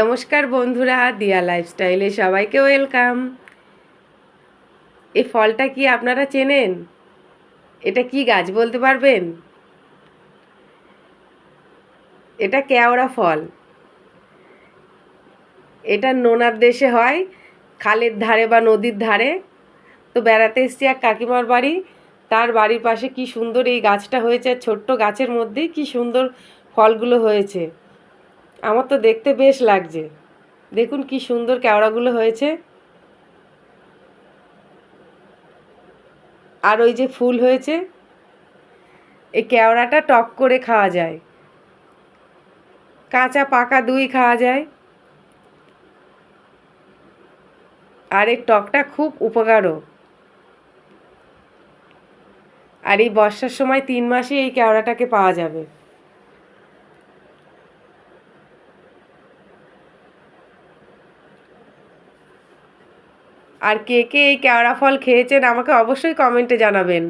নমস্কার বন্ধুরা দিয়া লাইফস্টাইলে সবাইকে ওয়েলকাম এই ফলটা কি আপনারা চেনেন? এটা কি গাছ বলতে পারবেন? এটা কেওড়া ফল। এটা নোনার দেশে হয়, খালের ধারে বা নদীর ধারে। তো বেড়াতে এসছি এক কাকিমার বাড়ি। তার বাড়ির পাশে কি সুন্দর এই গাছটা হয়েছে ছোট্ট গাছের মধ্যেই কি সুন্দর ফলগুলো হয়েছে। আমার তো দেখতে বেশ লাগছে। দেখুন কি সুন্দর কেওড়াগুলো হয়েছে। আর ওই যে ফুল হয়েছে, এই কেওড়াটা টক করে খাওয়া যায়। কাঁচা পাকা দুই খাওয়া যায়। আর এই টকটা খুব উপকারও। আর এই বর্ষার সময় তিন মাসে এই কেওড়াটাকে পাওয়া যাবে। আর কে কে এই কেওড়া ফল খেয়েছেন আমাকে অবশ্যই কমেন্টে জানাবেন।